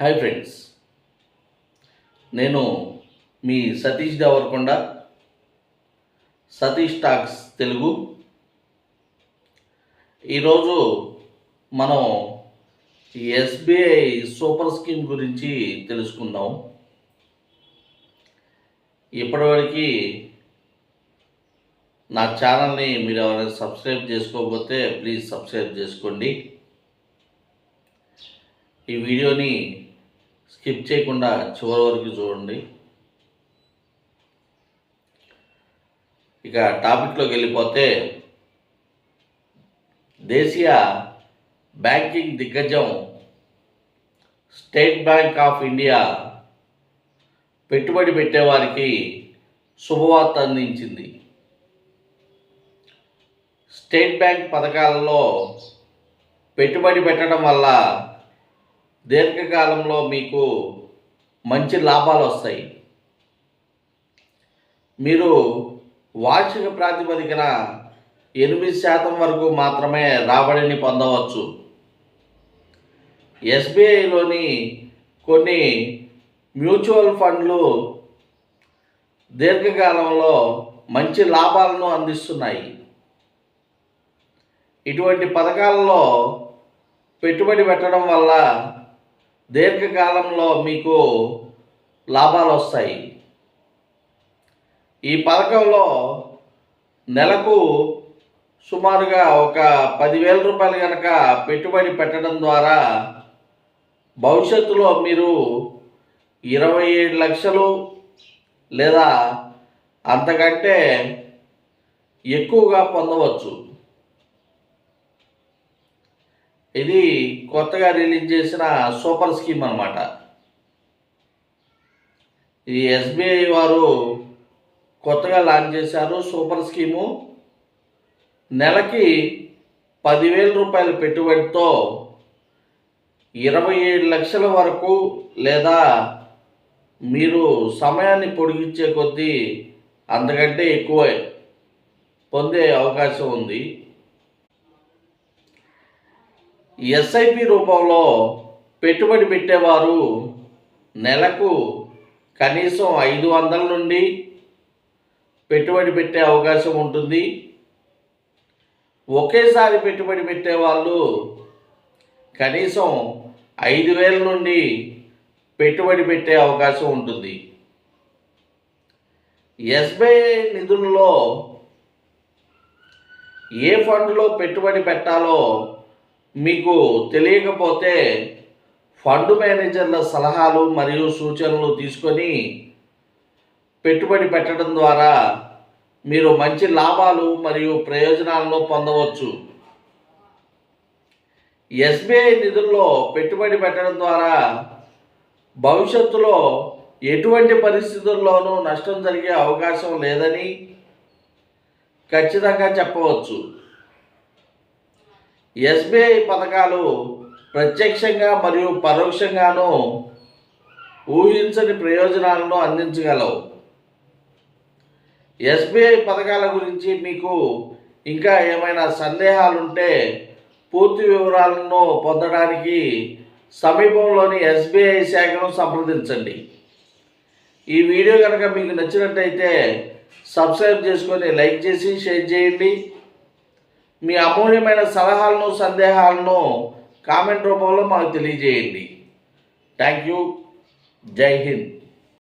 Hi friends నేను మీ Satish Devarakonda Satish talks Telugu. ఈరోజు మనం ఎస్బీఐ సూపర్ స్కీమ్ గురించి తెలుసుకుందాం. ఇప్పటివరకు నా ఛానల్ని మీరు ఎవరైనా సబ్స్క్రైబ్ చేసుకోకపోతే ప్లీజ్ సబ్స్క్రైబ్ చేసుకోండి. ఈ వీడియోని స్కిప్ చేయకుండా చివరి వరకు చూడండి. ఇక టాపిక్లోకి వెళ్ళిపోతే దేశీయ బ్యాంకింగ్ దిగ్గజం స్టేట్ బ్యాంక్ ఆఫ్ ఇండియా పెట్టుబడి పెట్టేవారికి శుభవార్త అందించింది. స్టేట్ బ్యాంక్ పథకాలలో పెట్టుబడి పెట్టడం వల్ల దీర్ఘకాలంలో మీకు మంచి లాభాలు వస్తాయి. మీరు వార్షిక ప్రాతిపదికన ఎనిమిది శాతం వరకు మాత్రమే రాబడిని పొందవచ్చు. ఎస్బీఐలోని కొన్ని మ్యూచువల్ ఫండ్లు దీర్ఘకాలంలో మంచి లాభాలను అందిస్తున్నాయి. ఇటువంటి పథకాలలో పెట్టుబడి పెట్టడం వల్ల దీర్ఘకాలంలో మీకు లాభాలు వస్తాయి. ఈ పథకంలో నెలకు సుమారుగా ఒక పదివేల రూపాయలు కనుక పెట్టుబడి పెట్టడం ద్వారా భవిష్యత్తులో మీరు ఇరవై ఏడు లక్షలు లేదా అంతకంటే ఎక్కువగా పొందవచ్చు. ఇది కొత్తగా రిలీజ్ చేసిన సూపర్ స్కీమ్ అనమాట ఈ ఎస్బీఐ వారు కొత్తగా లాంచ్ చేశారు సూపర్ స్కీము. నెలకి పదివేల రూపాయల పెట్టుబడితో ఇరవై ఏడు లక్షల వరకు లేదా మీరు సమయాన్ని పొడిగించే కొద్దీ అంతకంటే ఎక్కువ పొందే అవకాశం ఉంది. ఎస్ఐపి రూపంలో పెట్టుబడి పెట్టేవారు నెలకు కనీసం ఐదు వందల నుండి పెట్టుబడి పెట్టే అవకాశం ఉంటుంది. ఒకేసారి పెట్టుబడి పెట్టే వాళ్ళు కనీసం ఐదు వేల నుండి పెట్టుబడి పెట్టే అవకాశం ఉంటుంది. ఎస్బీఐ నిధుల్లో ఏ ఫండ్లో పెట్టుబడి పెట్టాలో మీకు తెలియకపోతే ఫండ్ మేనేజర్ల సలహాలు మరియు సూచనలు తీసుకొని పెట్టుబడి పెట్టడం ద్వారా మీరు మంచి లాభాలు మరియు ప్రయోజనాలను పొందవచ్చు. ఎస్బీఐ నిధుల్లో పెట్టుబడి పెట్టడం ద్వారా భవిష్యత్తులో ఎటువంటి పరిస్థితుల్లోనూ నష్టం జరిగే అవకాశం లేదని ఖచ్చితంగా చెప్పవచ్చు. ఎస్బీఐ పథకాలు ప్రత్యక్షంగా మరియు పరోక్షంగాను ఊహించని ప్రయోజనాలను అందించగలవు. ఎస్బీఐ పథకాల గురించి మీకు ఇంకా ఏమైనా సందేహాలుంటే పూర్తి వివరాలను పొందడానికి సమీపంలోని ఎస్బీఐ శాఖను సంప్రదించండి. ఈ వీడియో కనుక మీకు నచ్చినట్టయితే సబ్స్క్రైబ్ చేసుకొని లైక్ చేసి షేర్ చేయండి. మీ అమూల్యమైన సలహాలను సందేహాలను కామెంట్ రూపంలో మాకు తెలియజేయండి. థ్యాంక్ యూ జై హింద్.